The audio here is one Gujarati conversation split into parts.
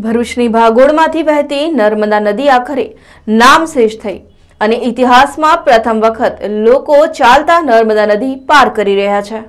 ભરૂચની ભાગોળમાંથી વહેતી નર્મદા નદી આખરે નામશેષ થઈ અને ઇતિહાસમાં પ્રથમ વખત લોકો ચાલતા નર્મદા નદી પાર કરી રહ્યા છે.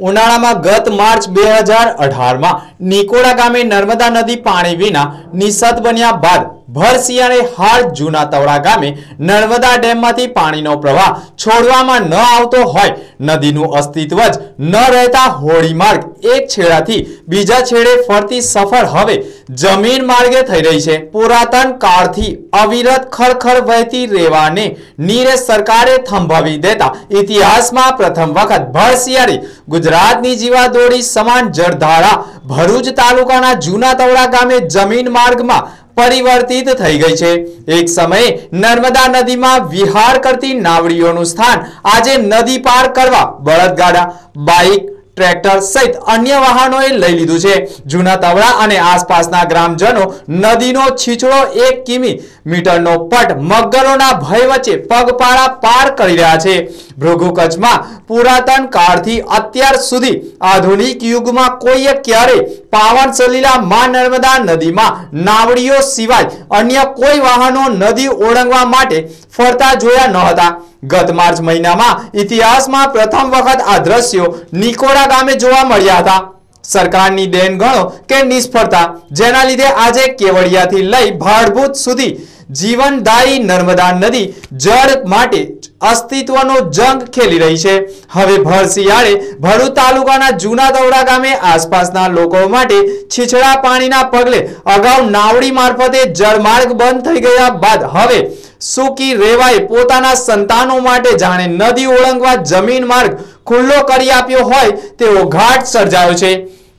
ઉનાળામાં ગત માર્ચ બે હજાર અઢારમાં નિકોડા ગામે નર્મદા નદી પાણી વિના નિસત બન્યા બાદ ભર શિયાળે હાલ જૂના તવડા ગામે નર્મદા ડેમમાંથી પાણીનો પ્રવાહ છોડવામાં ન આવતો હોય, નદીનું અસ્તિત્વ જ ન રહેતા હોળી માર્ગ એક છેડાથી બીજા છેડે ફરતી સફર હવે જમીન માર્ગે થઈ રહી છે. પુરાતન કાળથી અવિરત ખળખળ વહેતી રેવાને નીરે સરકારે થંભાવી દેતા. ઇતિહાસમાં પ્રથમ વખત ભર ગુજરાતની જીવાદોરી સમાન જળધારા ભરૂચ તાલુકાના જૂના તવડા ગામે જમીન માર્ગમાં પરિવર્તિત થઈ ગઈ છે. એક સમયે નર્મદા નદીમાં વિહાર કરતી નાવડીઓનું સ્થાન આજે નદી પાર કરવા બળદગાડા, બાઇક ટ્રેક્ટર સહિત અન્ય વાહનોએ લઈ લીધું છે. જૂના તવડા અને આસપાસના ગ્રામજનો નદીનો છીછડો એક કિમી મીટરનો પટ મગરોના ભય વચ્ચે પગપાળા પાર કરી રહ્યા છે. ભૃગુ કચ્છમાં પુરાતન કાળથી અત્યાર સુધી આધુનિક યુગમાં કોઈએ ક્યારે પાવન સલીલા માં નર્મદા નદીમાં નાવડીઓ સિવાય અન્ય કોઈ વાહનો નદી ઓળંગવા માટે ફરતા જોયા ન હતા. ગત માર્ચ મહિનામાં ઇતિહાસમાં પ્રથમ વખત આ દ્રશ્યો નિકોડા ગામે જોવા મળ્યા હતા. સરકારની દેન ગણો કે નિષ્ફળતા, જેના લીધે આજે કેવડિયાથી લઈ ભાડભૂત સુધી જીવનદાયી નર્મદા નદી જળ માટે અસ્તિત્વનો જંગ ખેલી રહી છે. હવે ભર શિયાળે ભરૂચ તાલુકાના જૂના દવડા ગામે આસપાસના લોકો માટે છીછડા પાણીના પગલે અગાઉ નાવડી મારફતે જળમાર્ગ બંધ થઈ ગયા બાદ હવે સુકી રેવાએ પોતાના સંતાનો માટે જાણે નદી ઓળંગવા જમીન માર્ગ ખુલ્લો કરી આપ્યો હોય તેવો ઘાટ સર્જાયો છે.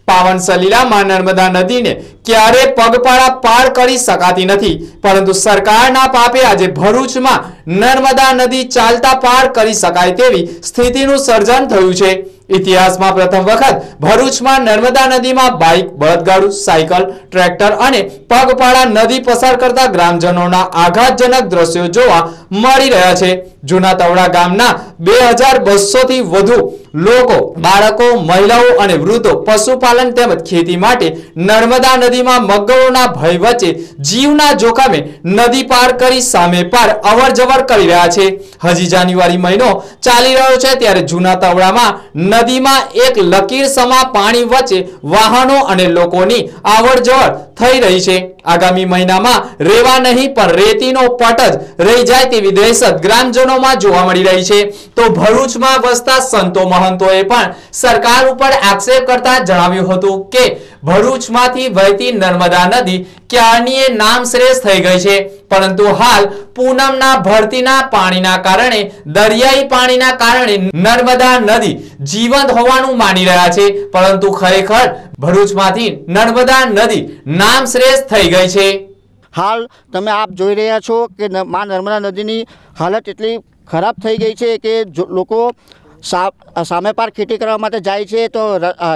પાવન સલીલામાં નર્મદા નદીને ક્યારે પગપાળા પાર કરી શકાતી નથી. પરંતુ સરકારના પાપે આજે ભરૂચમાં નર્મદા નદી ચાલતા પાર કરી શકાય તેવી સ્થિતિનું સર્જન થયું છે. ઇતિહાસમાં પ્રથમ વખત ભરૂચમાં નર્મદા નદીમાં બાઇક, બળદગાડું, સાયકલ, ટ્રેક્ટર અને પગપાળા નદી પસાર કરતા ગ્રામજનોના આઘાતજનક દ્રશ્યો જોવા મળી રહ્યા છે. જૂના તવડા ગામના બે હજાર બસો થી વધુ લોકો, બાળકો, મહિલાઓ અને વૃદ્ધો, પશુપાલન તેમજ ખેતી માટે નર્મદા નદીમાં મગરોના ભય વચ્ચે જીવના જોખમે નદી પાર કરી સામે પાર અવર કરી રહ્યા છે. હજી જાન્યુઆરી મહિનો ચાલી રહ્યો છે, ત્યારે જૂના તવડામાં નદીમાં એક લકીર સમા પાણી વચ્ચે વાહનો અને લોકોની આવડ જવડ થઈ રહી છે. આગામી મહિનામાં રેવા નહીં, પણ રેતીનો પટ જ રહી જાય તેવી દહેશત ગ્રામજનોમાં જોવા મળી રહી છે. તો ભરૂચમાં વસતા સંતો મહંતોએ પણ સરકાર ઉપર આક્ષેપ કરતા જણાવ્યું હતું કે ભરૂચમાંથી વહેતી નર્મદા નદી ક્યારની નામ શ્રેષ્ઠ થઈ ગઈ છે. પરંતુ હાલ પૂનમના ભરતીના પાણીના કારણે, દરિયાઈ પાણીના કારણે નર્મદા નદી જીવંત હોવાનું માની રહ્યા છે. પરંતુ ખરેખર ભરૂચમાંથી નર્મદા નદી નામ શ્રેષ્ઠ થઈ ગઈ છે. હાલ તમે આપ જોઈ રહ્યા છો કે મા નર્મદા નદીની હાલત એટલી ખરાબ થઈ ગઈ છે કે લોકો સામે પાર ખેતી કરવા માટે જાય છે, તો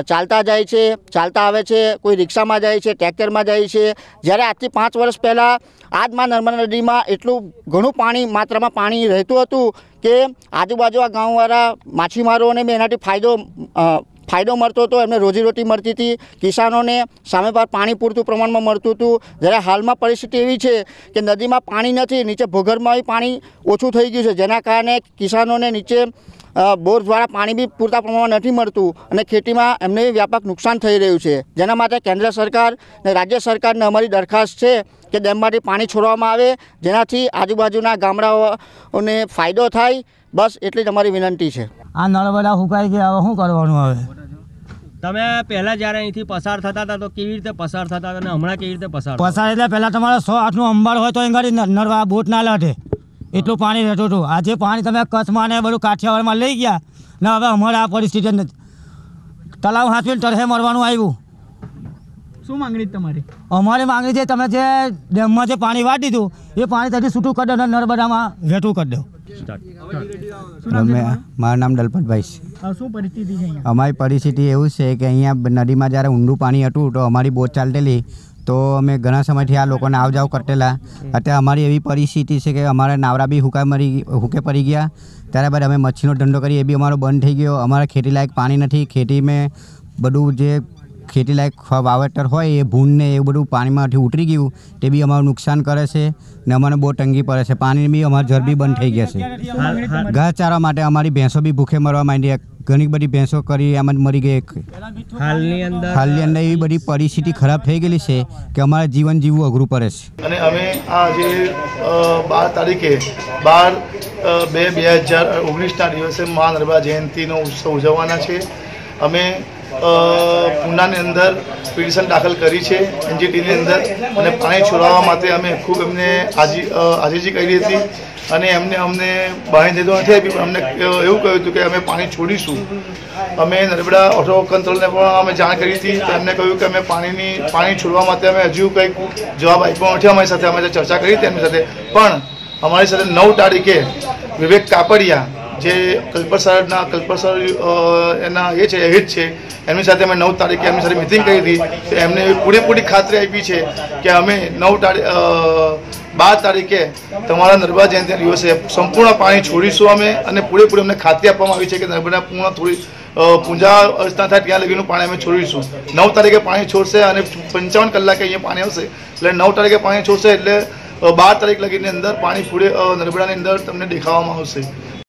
ચાલતા જાય છે, ચાલતા આવે છે, કોઈ રિક્ષામાં જાય છે, ટ્રેક્ટરમાં જાય છે. જ્યારે આજથી પાંચ વર્ષ પહેલાં આજમાં નર્મદા નદીમાં એટલું ઘણું પાણી, માત્રામાં પાણી રહેતું હતું કે આજુબાજુ આ ગામવાળા માછીમારોને બી એનાથી ફાયદો ફાયદો મળતો હતો. એમને રોજીરોટી મળતી હતી. કિસાનોને સામે પાર પાણી પૂરતું પ્રમાણમાં મળતું હતું. જ્યારે હાલમાં પરિસ્થિતિ એવી છે કે નદીમાં પાણી નથી, નીચે ભૂગર્ભમાં પાણી ઓછું થઈ ગયું છે. જેના કારણે કિસાનોને નીચે બોર દ્વારા પાણી બી પૂરતા પ્રમાણમાં નથી મળતું અને ખેતીમાં એમને વ્યાપક નુકસાન થઈ રહ્યું છે. જેના માટે કેન્દ્ર સરકાર અને રાજ્ય સરકારને અમારી દરખાસ્ત છે કે ડેમમાંથી પાણી છોડવામાં આવે. જેનાથી આજુબાજુના ગામડાઓને ફાયદો થાય. બસ એટલી જ અમારી વિનંતી છે. આ નળ બધા સુકાઈ ગયા હવે શું કરવાનું હવે? તમે પહેલા જ્યારે અહીંથી પસાર થતા હતા તો કેવી રીતે પસાર થતા હતા અને હમણાં કેવી રીતે પસાર પસાર એટલે પહેલાં તમારે સો આઠનું અંબાડ હોય તો એંગાડી નરવા બોટ ના લાટે. એટલું પાણી રહેતું હતું. આજે પાણી તમે કચ્છમાં ને બધું કાઠિયાવાડમાં લઈ ગયા. ને હવે અમારે આ પરિસ્થિતિ નથી તલાવ હાંસવીને તરહે મરવાનું આવ્યું. શું માંગણી તમારી? અમારી માંગણી છે તમે જે ડેમમાં જે પાણી વાટી દીધું એ પાણી ત્યાંથી છૂટું કરી દો અને નર્મદામાં વહેતું કરી દો. મારું નામ દલપતભાઈ છે. તમારું? આ શું પરિસ્થિતિ છે અહીંયા? અમારી પરિસ્થિતિ એવું છે કે અહીંયા નદીમાં જ્યારે ઊંડું પાણી હતું તો અમારી બોટ ચાલતેલી તો અમે ઘણા સમયથી આ લોકોને આવ જાવ કરતેલા. અત્યારે અમારી એવી પરિસ્થિતિ છે કે અમારા નાવડા બી હુકા મરી હુકે પડી ગયા. ત્યારે બાદ અમે મચ્છીનો ધંધો કરીએ, એ બી અમારો બંધ થઈ ગયો. અમારે ખેતી લાયક પાણી નથી. ખેતી મેં બધું જે ખેતીલાયક લાયક વાવેતર હોય એ ભૂનને એવું બધું પાણીમાંથી ઉતરી ગયું તે બી અમારું નુકસાન કરે છે ને અમને બહુ તંગી પડે છે. પાણી બી અમારી જરબી બંધ થઈ ગયા છે. ઘાસચારા માટે અમારી ભેંસો બી ભૂખે મરવા માંડી. ઘણી બધી ભેંસો કરી એમ જ મરી ગઈ હાલની અંદર હાલની અંદર એવી બધી પરિસ્થિતિ ખરાબ થઈ ગયેલી છે કે અમારે જીવન જીવવું અઘરું પડે છે. અને અમે આ જે બાર તારીખે બાર બે બે હજાર ઓગણીસના દિવસે મા નર્મદા જયંતિનો ઉત્સવ ઉજવવાના છે. અમે પૂનાની અંદર પિટિશન દાખલ કરી છે, એનજીટીની અંદર, અને પાણી છોડાવવા માટે અમે ખૂબ એમને આજી આજીજી કરી હતી. અને એમને અમને બાંધી દીધો નથી આપી પણ અમને એવું કહ્યું હતું કે અમે પાણી છોડીશું. અમે નર્મદા ઓટો કંટ્રોલને પણ અમે જાણ કરી હતી. તો એમને કહ્યું કે અમે પાણીની, પાણી છોડવા માટે અમે હજુ કંઈક જવાબ આપ્યો નથી અમારી સાથે, અમે ચર્ચા કરી હતી એમની સાથે. પણ અમારી સાથે નવ તારીખે વિવેક કાપડિયા જે કલ્પસરના કલ્પસર એના એ છે એહિત છે. એમની સાથે અમે નવ તારીખે, એમની સાથે મિટિંગ કરી હતી. તો એમને પૂરેપૂરી ખાતરી આપી છે કે અમે નવ તારીખ બાર તારીખે તમારા નર્મદા જયંતિ દિવસે સંપૂર્ણ પાણી છોડીશું અમે અને પૂરેપૂરી અમને ખાતરી આપવામાં આવી છે કે નર્મદા પૂર્ણ થોડી પૂજા અર્ચના થાય ત્યાં લગીનું પાણી અમે છોડીશું. નવ તારીખે પાણી છોડશે અને પંચાવન કલાકે અહીંયા પાણી આવશે. એટલે નવ તારીખે પાણી છોડશે એટલે બાર તારીખ લગીની અંદર પાણી પૂરે નર્મદાની અંદર તમને દેખાવામાં આવશે.